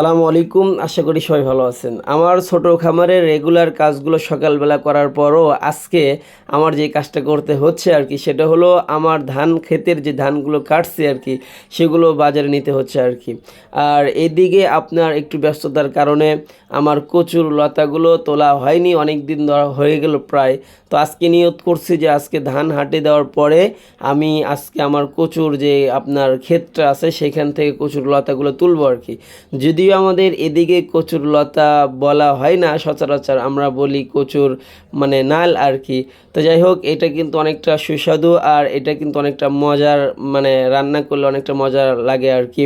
সালামু আলাইকুম, আশা করি সবাই ভালো আছেন। আমার ছোট খামারের রেগুলার কাজগুলো সকালবেলা করার পরও আজকে আমার যে কাজটা করতে হচ্ছে আর কি, সেটা হলো আমার ধান ক্ষেতের যে ধানগুলো কাটছে আর কি, সেগুলো বাজারে নিতে হচ্ছে আর কি। আর এদিকে আপনার একটু ব্যস্ততার কারণে আমার কচুর লতাগুলো তোলা হয়নি অনেক দিন ধরা হয়ে গেল প্রায়। তো আজকে নিয়ত করছি যে আজকে ধান হাটে দেওয়ার পরে আমি আজকে আমার কচুর যে আপনার ক্ষেতটা আছে, সেখান থেকে কচুর লতাগুলো তুলবো আর কি। যদিও আমাদের এদিকে কচুর লতা বলা হয় না, সচরাচর আমরা বলি কচুর মানে নাল আর কি। তো যাই হোক, এটা কিন্তু অনেকটা সুস্বাদু আর এটা কিন্তু অনেকটা মজার মানে রান্না করলে অনেকটা মজা লাগে আর কি।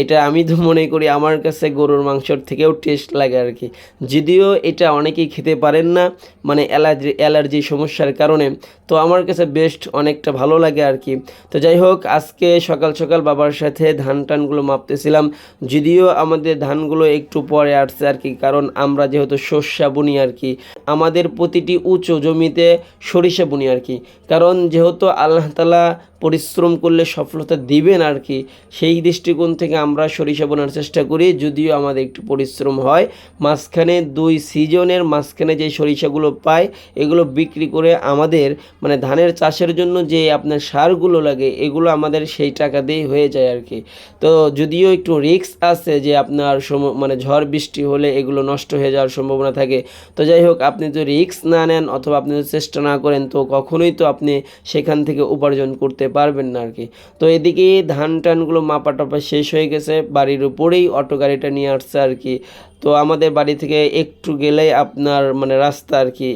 এটা আমি তো মনে করি আমার কাছে গরুর মাংসর থেকেও টেস্ট লাগে আর কি। যদিও এটা অনেকেই খেতে পারেন না মানে অ্যালার্জি অ্যালার্জি সমস্যার কারণে, তো আমার কাছে বেস্ট অনেকটা ভালো লাগে আর কি। তো যাই হোক, আজকে সকাল সকাল বাবার সাথে ধান টানগুলো মাপতেছিলাম, যদিও আমাদের ধানগুলো একটু পরে আসছে আর কি, কারণ আমরা যেহেতু সর্ষা বুনি আর কি, আমাদের প্রতিটি উঁচু জমিতে সরিষা বুনি আর কি, কারণ যেহেতু আল্লাহ তালা পরিশ্রম করলে সফলতা দিবেন আর কি। সেই দৃষ্টিকোণ থেকে আমরা সরিষা বোনার চেষ্টা করি, যদিও আমাদের একটু পরিশ্রম হয়। মাঝখানে দুই সিজনের মাঝখানে যে সরিষাগুলো পাই এগুলো বিক্রি করে আমাদের মানে ধানের চাষের জন্য যে আপনার সারগুলো লাগে, এগুলো আমাদের সেই টাকা দিয়েই হয়ে যায় আর কি। তো যদিও একটু রিস্ক আছে যে আপনার সম মানে ঝড় বৃষ্টি হলে এগুলো নষ্ট হয়ে যাওয়ার সম্ভাবনা থাকে। তো যাই হোক, আপনি যদি রিস্ক না নেন অথবা আপনি যদি চেষ্টা না করেন, তো কখনোই তো আপনি সেখান থেকে উপার্জন করতে পারবেন না আর কি তো এদিকে ধান টানগুলো মাপা টাপা শেষ হয়ে গেছে, বাড়ির উপরেই অটো গাড়িটা নিয়ে আসছে আর কি তো আমাদের বাড়ি থেকে একটু গেলেই আপনার মানে রাস্তা আর কি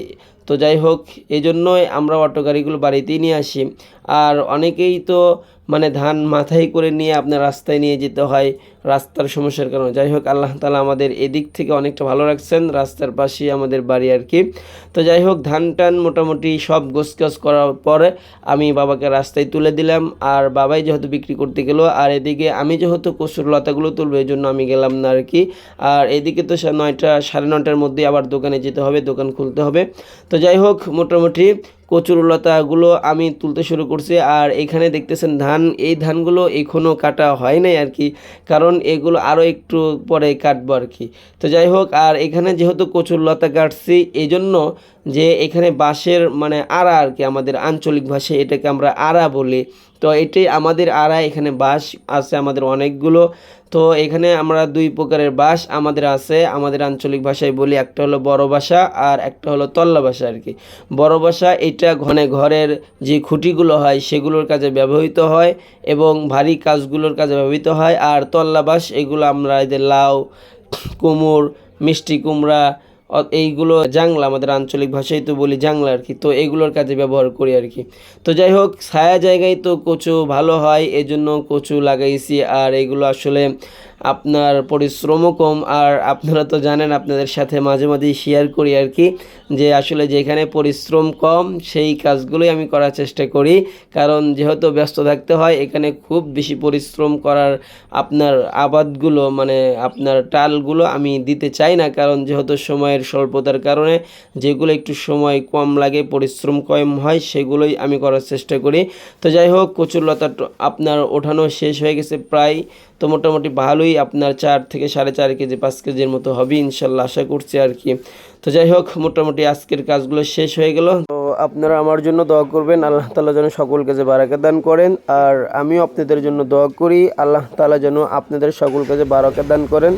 তো যাই হোক এই জন্যই আমরা অটো গাড়িগুলো বাড়িতেই নিয়ে আসি। আর অনেকেই তো মানে ধান মাথায় করে নিয়ে আপনার রাস্তায় নিয়ে যেতে হয়, রাস্তার সমস্যার কারণে। যাই হোক, আল্লাহ তালা আমাদের এদিক থেকে অনেকটা ভালো রাখছেন, রাস্তার পাশেই আমাদের বাড়ি আর কি। তো যাই হোক, ধান টান মোটামুটি সব গোছগাছ করার পরে আমি বাবাকে রাস্তায় তুলে দিলাম। আর বাবাই যেহেতু বিক্রি করতে গেল, আর এদিকে আমি যেহেতু কচুর লতাগুলো তুলবো, এই জন্য আমি গেলাম না আর কি। আর এদিকে তো নয়টা, সাড়ে নটার মধ্যে আবার দোকানে যেতে হবে, দোকান খুলতে হবে। তো যাই হোক, মোটামুটি কচুরলতাগুলো আমি তুলতে শুরু করছি আর এখানে দেখতেছেন ধান, এই ধানগুলো এখনও কাটা হয় নাই আর কি, কারণ এগুলো আরও একটু পরে কাটবো আর কি। তো যাই হোক, আর এখানে যেহেতু কচুরলতা কাটছি এই জন্য যে এখানে বাঁশের মানে আড়া আর কি, আমাদের আঞ্চলিক ভাষায় এটাকে আমরা আড়া বলি। তো এটাই আমাদের আড়া এখানে বাঁশ আছে আমাদের অনেকগুলো। তো এখানে আমরা দুই প্রকারের বাস আমাদের আছে, আমাদের আঞ্চলিক ভাষায় বলি একটা হলো বড় বাসা আর একটা হলো তল্লা বাসা আর কি বড় বাসা এটা ঘনে ঘরের যে খুঁটিগুলো হয় সেগুলোর কাজে ব্যবহৃত হয় এবং ভারী কাজগুলোর কাজে ব্যবহৃত হয়। আর তল্লা বাস এগুলো আমরা এদের লাউ কুমড় মিষ্টি কুমড়া এইগুলো জাংলা আমাদের আঞ্চলিক ভাষায় তো বলি জাংলা আর কি, তো এগুলোর কাজে ব্যবহার করি আর কি। তো যাই হোক, ছায়া জায়গায় তো কচু ভালো হয় এই জন্য কচু লাগাইছি আর এগুলো আসলে আপনার পরিশ্রমও কম। আর আপনারা তো জানেন, আপনাদের সাথে মাঝে মাঝেই শেয়ার করি আর কি, যে আসলে যেখানে পরিশ্রম কম, সেই কাজগুলোই আমি করার চেষ্টা করি। কারণ যেহেতু ব্যস্ত থাকতে হয়, এখানে খুব বেশি পরিশ্রম করার আপনার আবাদগুলো মানে আপনার টালগুলো আমি দিতে চাই না। কারণ যেহেতু সময়ের স্বল্পতার কারণে যেগুলো একটু সময় কম লাগে, পরিশ্রম কম হয়, সেগুলোই আমি করার চেষ্টা করি। তো যাই হোক কচুরলতা ট- আপনার ওঠানো শেষ হয়ে গেছে প্রায়। তো মোটামুটি ভালোই আপনার চার থেকে সাড়ে চার কেজি, পাঁচ কেজির মতো হবে ইনশাল্লাহ, আশা করছি আর কি। তো যাই হোক, মোটামুটি আজকের কাজগুলো শেষ হয়ে গেল। তো আপনারা আমার জন্য দোয়া করবেন, আল্লাহ তালা যেন সকল কাজে বারাকা দান করেন। আর আমিও আপনাদের জন্য দোয়া করি, আল্লাহ তালা যেন আপনাদের সকল কাজে বারাকা দান করেন।